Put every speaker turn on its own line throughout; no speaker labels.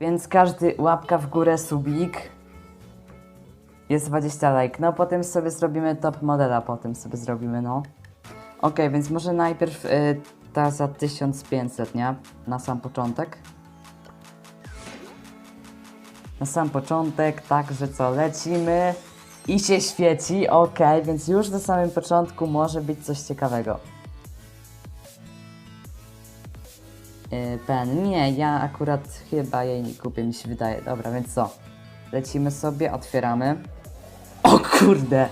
Więc każdy łapka w górę, subik. Jest 20 like. No potem sobie zrobimy top modela, potem sobie zrobimy, no. Okej, więc może najpierw y, ta za 1500, nie? Na sam początek. Na sam początek, także co, lecimy i się świeci, okej, więc już na samym początku może być coś ciekawego. Yy, pen, nie, ja akurat chyba jej nie kupię, mi się wydaje. Dobra, więc co? Lecimy sobie, otwieramy. O kurde!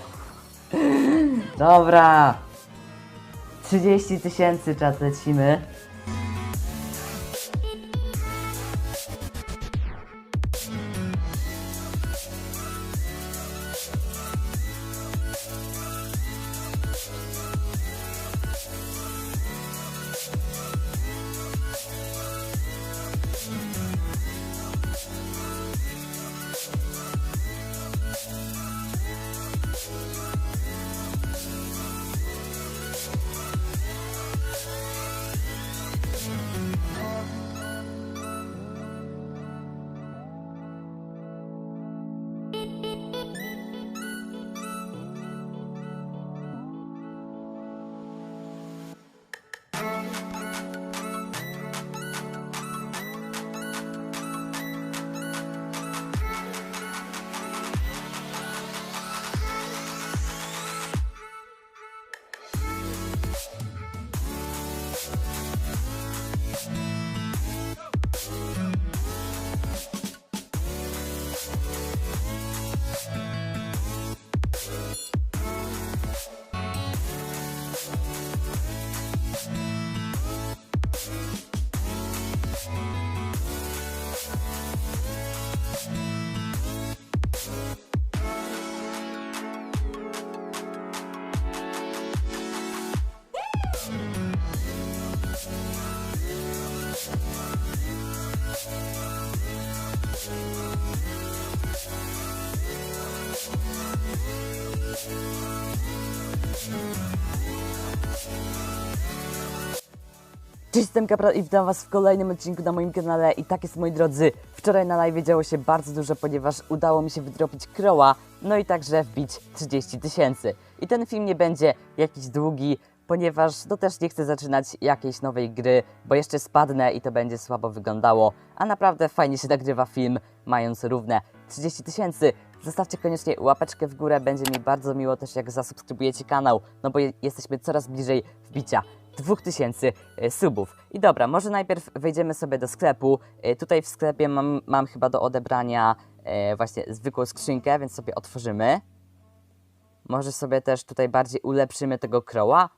Dobra! 30 tysięcy czat lecimy. Cześć, jestem Kapra i witam Was w kolejnym odcinku na moim kanale i tak jest moi drodzy, wczoraj na live działo się bardzo dużo, ponieważ udało mi się wydropić Crowa, no i także wbić 30 tysięcy. I ten film nie będzie jakiś długi, ponieważ no też nie chcę zaczynać jakiejś nowej gry, bo jeszcze spadnę i to będzie słabo wyglądało, a naprawdę fajnie się nagrywa film, mając równe 30 tysięcy. Zostawcie koniecznie łapeczkę w górę, będzie mi bardzo miło też jak zasubskrybujecie kanał, no bo je- jesteśmy coraz bliżej wbicia 2000 e, subów. I dobra, może najpierw wejdziemy sobie do sklepu. E, Tutaj w sklepie mam, mam chyba do odebrania e, właśnie zwykłą skrzynkę, więc sobie otworzymy. Może sobie też tutaj bardziej ulepszymy tego Crowa.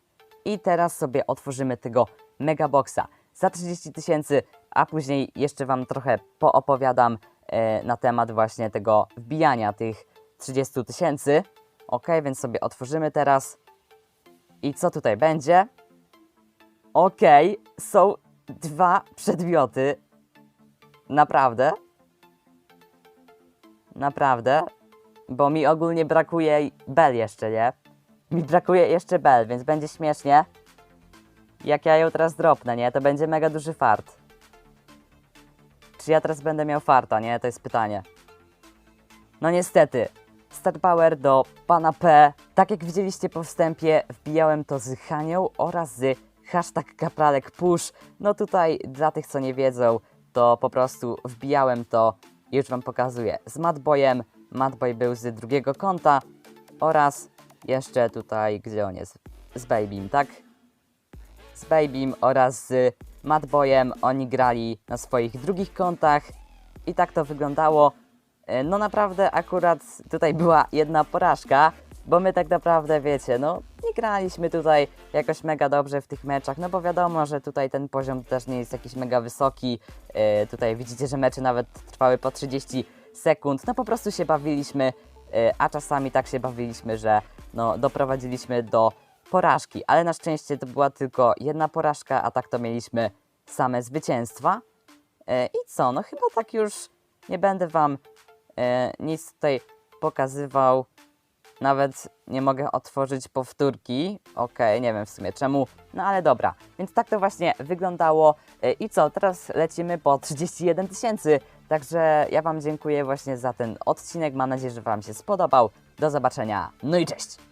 I teraz sobie otworzymy tego Megaboxa za 30 tysięcy, a później jeszcze Wam trochę poopowiadam na temat właśnie tego wbijania tych 30 tysięcy. Ok, więc sobie otworzymy teraz. I co tutaj będzie? Okej, są dwa przedmioty. Naprawdę. Naprawdę. Bo mi ogólnie brakuje bel jeszcze, nie? Mi brakuje jeszcze bel, więc będzie śmiesznie. Jak ja ją teraz dropnę, nie? To będzie mega duży fart. Czy ja teraz będę miał farta, nie? To jest pytanie. No niestety. Star Power do pana P. Tak jak widzieliście po wstępie, wbijałem to z Hanią oraz z hashtag kapralek push. No tutaj dla tych co nie wiedzą, to po prostu wbijałem to i już wam pokazuję. Z Madboyem, Madboy był z drugiego konta oraz jeszcze tutaj, gdzie on jest? Z Babym, tak? z Babym oraz z Madboyem. Oni grali na swoich drugich kontach i tak to wyglądało. E, No naprawdę akurat tutaj była jedna porażka, bo my tak naprawdę wiecie, no nie graliśmy tutaj jakoś mega dobrze w tych meczach, no bo wiadomo, że tutaj ten poziom też nie jest jakiś mega wysoki. E, Tutaj widzicie, że mecze nawet trwały po 30 sekund. No po prostu się bawiliśmy, e, a czasami tak się bawiliśmy, że no doprowadziliśmy do porażki, ale na szczęście to była tylko jedna porażka, a tak to mieliśmy same zwycięstwa. E, I co, no chyba tak już nie będę Wam e, nic tutaj pokazywał. Nawet nie mogę otworzyć powtórki. Okej, nie wiem w sumie czemu, no ale dobra. Więc tak to właśnie wyglądało. I co, teraz lecimy po 31 tysięcy. Także ja Wam dziękuję właśnie za ten odcinek. Mam nadzieję, że Wam się spodobał. Do zobaczenia. No i cześć!